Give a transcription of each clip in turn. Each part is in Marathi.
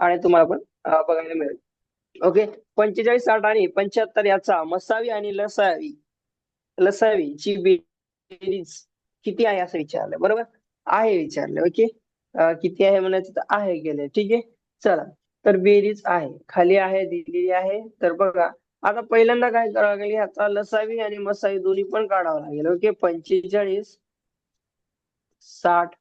आणि तुम्हाला पण बघायला मिळेल. ओके? पंचेचाळीस साठ आणि पंच्याहत्तर याचा मसावी आणि लसावी लसावी ची बेरीज किती आहे असं विचारलं. बरोबर? आहे विचारलं. ओके? किती आहे म्हणायचं तर आहे गेले. ठीक आहे? चला. तर बेरीज आहे. खाली आहे दिलेली आहे. तर बघा. आता पहिल्यांदा काय करावं लागेल? ह्याचा लसावी आणि मसावी दोन्ही पण काढावं लागेल. ओके? पंचेचाळीस साठ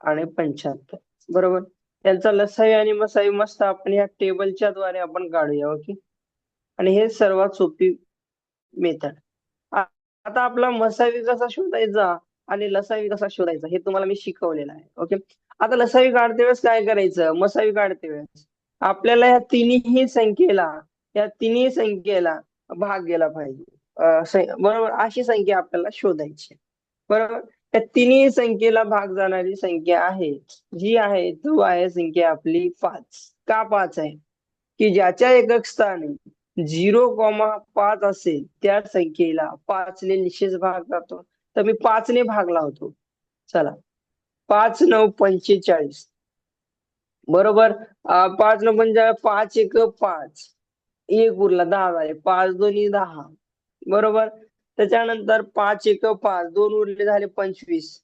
आणि पंच्याहत्तर. बरोबर? त्यांचा लसावी आणि मसावी मस्त आपण या टेबलच्या द्वारे आपण काढूया ओके आणि हे सर्वात सोपी मेथड आता आपला मसावी कसा शोधायचा आणि लसावी कसा शोधायचा हे तुम्हाला मी शिकवलेलं आहे ओके आता लसावी काढते वेळेस काय करायचं? मसावी काढते वेळेस आपल्याला या तिन्ही संख्येला या तिन्ही संख्येला भाग गेला पाहिजे. बरोबर अशी संख्या आपल्याला शोधायची बरोबर? या तिन्ही संख्येला भाग जाणारी संख्या आहे. जी आहे तो आहे संख्या आपली पाच. का पाच आहे? की ज्याच्या एकक स्थानी झिरो कॉमा पाच असेल त्या संख्येला पाचने निश्चित भाग जातो. तर मी पाचने भाग लावतो. चला. पाच नऊ पंचेचाळीस बरोबर? पाच नऊ पंचा पाच एक पाच. एक उरला दहा झाले. पाच दोन्ही दहा. बरोबर? त्याच्यानंतर पाच एक पाच दोन उरले झाले पंचवीस.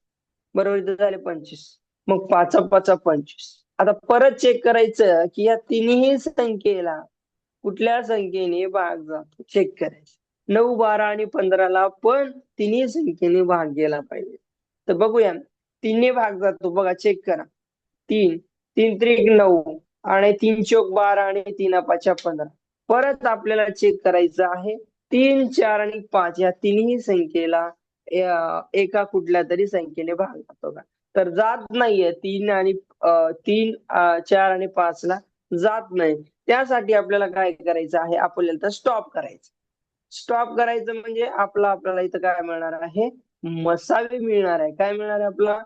बरोबर इथे झाले पंचवीस. मग पाच पाच पंचवीस. आता परत चेक करायचं की या तिन्ही संख्येला कुठल्या संख्येने भाग जातो? चेक करायचं. नऊ बारा आणि पंधराला पण तिन्ही संख्येने भाग गेला पाहिजे. तर बघूया. तिन्ही भाग जातो. बघा चेक करा. तीन तीन त्रिक नऊ आणि तीन चोक बारा आणि तीन पाच पंधरा. परत आपल्याला चेक करायचं आहे. तीन चार आणि पाच या तिन्ही संख्येला एका कुठल्या तरी संख्येने भाग जातो का? तर जात नाहीये. तीन आणि तीन चार आणि पाच ला जात नाही. त्यासाठी आपल्याला काय करायचं आहे? आपल्याला तर स्टॉप करायचं. स्टॉप करायचं म्हणजे आपला आपल्याला इथं काय मिळणार आहे? मसावी मिळणार आहे. काय मिळणार आहे आपला?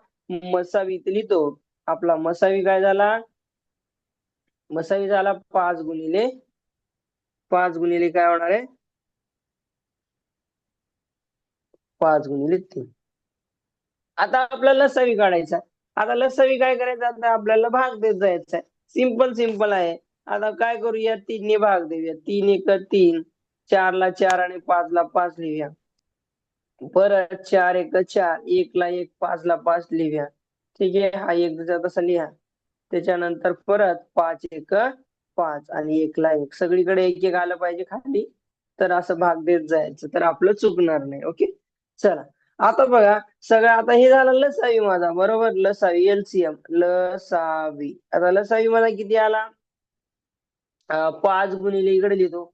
मसावी इथं लिहितो. आपला मसावी काय झाला? मसावी झाला पाच गुणिले पाच गुणिले काय होणार आहे? पाच गुणिले तीन. आता आपल्याला लसावी काढायचा. आता लसावी काय करायचं? आता आपल्याला भाग देत जायचा आहे सिंपल सिंपल आहे. आता काय करूया? तीनने भाग देऊया. तीन एक तीन. चारला चार आणि पाचला पाच लिहूया. परत चार एक चार. एकला एक पाचला पाच लिहूया. ठीक आहे? हा एक दुसरा तसा लिहा. त्याच्यानंतर परत पाच एक पाच आणि एकला एक. सगळीकडे एक एक आलं पाहिजे खाली. तर असं भाग देत जायचं. तर आपलं चुकणार नाही. ओके? चला. आता बघा सगळं आता हे झालं लसावी माझा बरोबर? लसावी एलसीएम लसावी. आता लसावी माझा किती आला? पाच गुणिले इकडे लिहितो.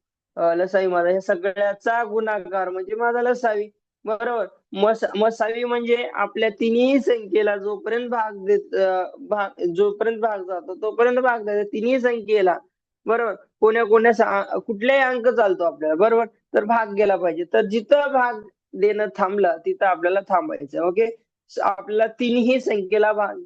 लसावी माझा हे सगळ्याचा गुणाकार म्हणजे माझा लसावी. बरोबर? मस मसावी म्हणजे आपल्या तिन्ही संख्येला जोपर्यंत भाग देत भाग जोपर्यंत भाग जातो तोपर्यंत भाग द्यायचा तिन्ही संख्येला. बरोबर? कोण्या कोण्या कुठल्याही अंक चालतो आपल्याला. बरोबर? तर भाग गेला पाहिजे. तर जिथं भाग देणं थांबलं तिथं आपल्याला थांबायचं ओके आपल्याला तिन्ही संख्येला भाग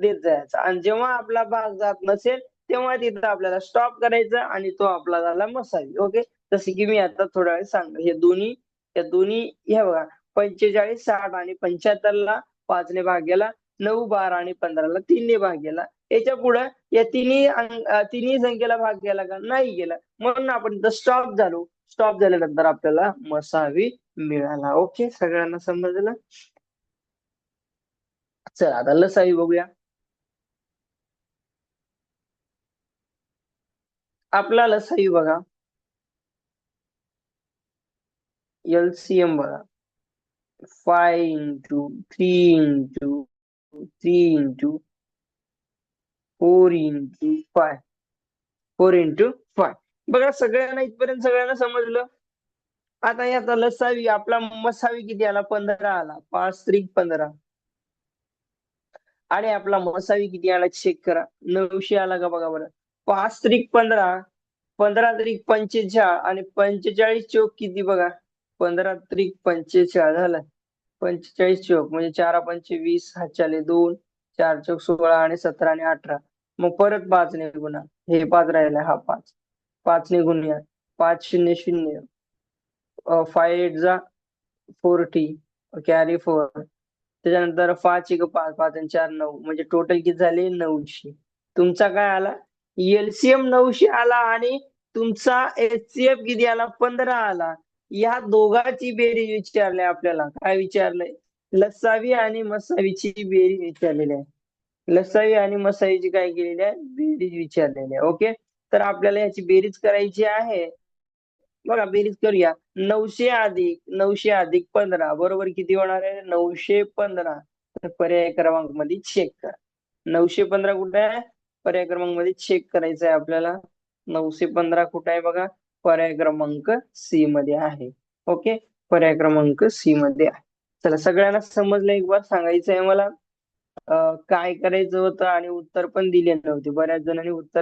देत जायचा. आणि जेव्हा आपला भाग जात नसेल तेव्हा तिथं आपल्याला स्टॉप करायचा आणि तो आपला झाला मसावी ओके जसे की मी आता थोडा वेळ सांग हे दोन्ही या दोन्ही हे बघा पंचेचाळीस साठ आणि पंच्याहत्तरला पाचने भाग गेला नऊ बारा आणि पंधराला तीनने भाग गेला. याच्यापुढे या तिन्ही तिन्ही संख्येला भाग गेला का? नाही गेला. म्हणून आपण इथं स्टॉप झालो. स्टॉप झाल्यानंतर आपल्याला मसावी मिळाला. ओके सगळ्यांना समजलं? चला आता लसावी बघूया. आपला लसावी बघा. एलसीएम बघा. Five into three into three into four into five four into five बघा सगळ्यांना इथपर्यंत सगळ्यांना समजलं? आता याचा लसावी आपला मसावी किती आला? पंधरा आला. पाच त्रिक पंधरा. आणि आपला मसावी किती आला? चेक करा. नऊशे आला का बघा बरं. पाच त्रिक पंधरा. पंधरा त्रिक पंचेचाळ आणि पंचेचाळीस चौक किती बघा? पंधरा त्रिक पंचेचाळ झालं. पंचेचाळीस चौक. म्हणजे चार पंचे वीस हातच्याले दोन. चार चौक सोळा आणि सतरा आणि अठरा. मग परत पाच ने हे पाच राहिला हा पाच. पाच निघून या. पाच शून्य शून्य. फाय एट जा फोर्टी कॅरी फोर त्याच्यानंतर पाच एक पाच पाच आणि चार नऊ. म्हणजे टोटल किती झाले? नऊशे. तुमचा काय आला? एलसीएम नऊशे आला आणि तुमचा एचसीएफ किती आला? पंधरा आला. या दोघाची बेरीज विचारली आपल्याला. काय विचारलंय? लसावी आणि मसावीची बेरीज विचारलेली आहे. लसावी आणि मसावीची काय केलेली आहे? बेरीज विचारलेली आहे. ओके? तर आपल्याला याची बेरीज करायची आहे. बघा बेरीज करूया. नऊशे अधिक नऊशे अधिक पंधरा बरोबर किती होणार आहे? नऊशे पंधरा. तर पर्याय क्रमांकमध्ये चेक करा. नऊशे पंधरा कुठे आहे? पर्याय क्रमांकमध्ये चेक करायचं आहे आपल्याला. नऊशे पंधरा कुठे आहे बघा? पर्याय क्रमांक सी मध्ये आहे. ओके पर्याय क्रमांक सी मध्ये आहे. चला सगळ्यांना समजलं एक बार सांगायचं आहे मला काय करायचं होतं आणि उत्तर पण दिले नव्हते बऱ्याच जणांनी उत्तर